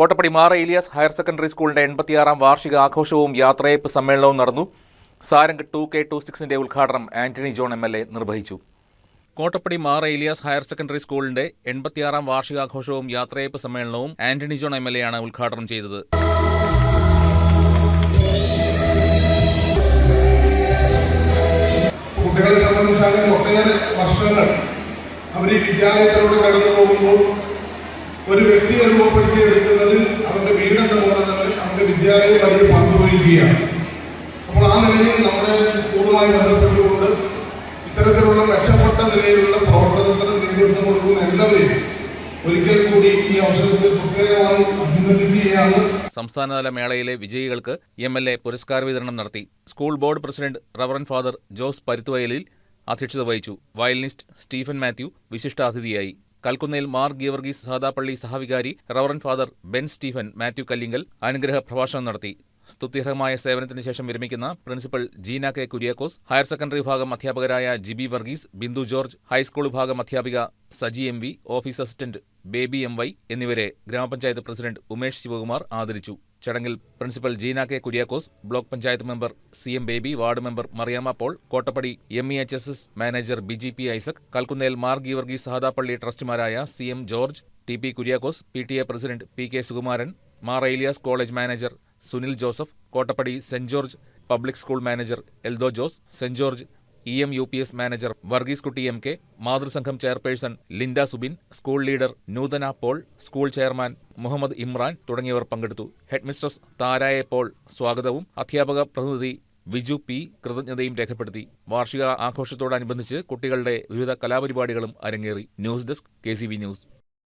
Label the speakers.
Speaker 1: കോട്ടപ്പടി മാറ Ilyas higher secondary സ്കൂളിന്റെ എൺപത്തിയാറാം വാർഷിക ആഘോഷവും യാത്രയപ്പ് സമ്മേളനവും നടന്നു. സാരംഗ് ടു കെ ടു സിക്സിന്റെ ഉദ്ഘാടനം Antony John M L A നിർവഹിച്ചു. കോട്ടപ്പടി മാറ ഇലിയാസ് ഹയർ സെക്കൻഡറി സ്കൂളിന്റെ എൺപത്തിയാറാം വാർഷികാഘോഷവും യാത്രയപ്പ് സമ്മേളനവും Antony John M L A ആണ് ഉദ്ഘാടനം ചെയ്തത്.
Speaker 2: കുട്ടികളെ സംബന്ധിച്ചാണെങ്കിൽ ഒട്ടേറെ വർഷങ്ങൾ അവർ ഈ വിദ്യാലയത്തിലൂടെ കടന്നു പോകുമ്പോൾ ഒരു വ്യക്തിയെ രൂപപ്പെടുത്തിയെടുക്കുന്നതിൽ അവന്റെ വീടെന്ന പോലെ തന്നെ അവന്റെ വിദ്യാലയം വലിയ പങ്ക് വഹിക്കുകയാണ്. അപ്പോൾ ആ നിലയിൽ നമ്മുടെ സ്കൂളുമായി ബന്ധപ്പെട്ടുകൊണ്ട് ഇത്തരത്തിലുള്ള മെച്ചപ്പെട്ട നിലയിലുള്ള പ്രവർത്തനത്തിന് നേതൃത്വം കൊടുക്കുന്ന എല്ലാവരെയും ഒരിക്കൽ കൂടി ഈ അവസരത്തിൽ പ്രത്യേകമായി അഭിനന്ദിക്കുകയാണ്.
Speaker 1: സംസ്ഥാനതല മേളയിലെ വിജയികൾക്ക് എം എൽ എ പുരസ്കാര വിതരണം നടത്തി. School board president reverend father Jose Paruthuvayalil അധ്യക്ഷത വഹിച്ചു. വയലിനിസ്റ്റ് സ്റ്റീഫൻ മാത്യു വിശിഷ്ടാതിഥിയായി. കൽക്കുന്നേൽ മാർ ഗീവർഗീസ് സാദാപ്പള്ളി സഹവികാരി റവറൻ ഫാദർ ബെൻ സ്റ്റീഫൻ മാത്യു കല്ലിങ്കൽ അനുഗ്രഹ പ്രഭാഷണം നടത്തി. സ്തുത്യർഹമായ സേവനത്തിന് ശേഷം വിരമിക്കുന്ന principal Jeena K Kuriakose higher secondary വിഭാഗം അധ്യാപകരായ ജിബി വർഗീസ് ബിന്ദു ജോർജ് ഹൈസ്കൂൾ വിഭാഗം അധ്യാപിക Saji M V office assistant Baby M Y എന്നിവരെ ഗ്രാമപഞ്ചായത്ത് പ്രസിഡന്റ് ഉമേഷ് ശിവകുമാർ ആദരിച്ചു. ചടങ്ങിൽ principal Jeena K Kuriakose block panchayat member C M Baby ward member Mariyama Paul Kottappadi M E H S S manager B G P Isaac Kalkunnel Mar ഗീവർഗി Sahathappally ട്രസ്റ്റിമാരായ C M George T P Kuriakose P T A president P K Sukumaran Mar Elias college manager Sunil Joseph Kottappadi saint George public school manager Eldo Jose saint George E M U P S manager Varghese Kutty M K മാതൃസംഘം chairperson Linda Subin school leader നൂതന Paul school chairman Muhammad Imran തുടങ്ങിയവർ പങ്കെടുത്തു. Headmistress താരായ Paul സ്വാഗതവും അധ്യാപക പ്രതിനിധി Viju P കൃതജ്ഞതയും രേഖപ്പെടുത്തി. വാർഷിക ആഘോഷത്തോടനുബന്ധിച്ച് കുട്ടികളുടെ വിവിധ കലാപരിപാടികളും അരങ്ങേറി. News desk K news.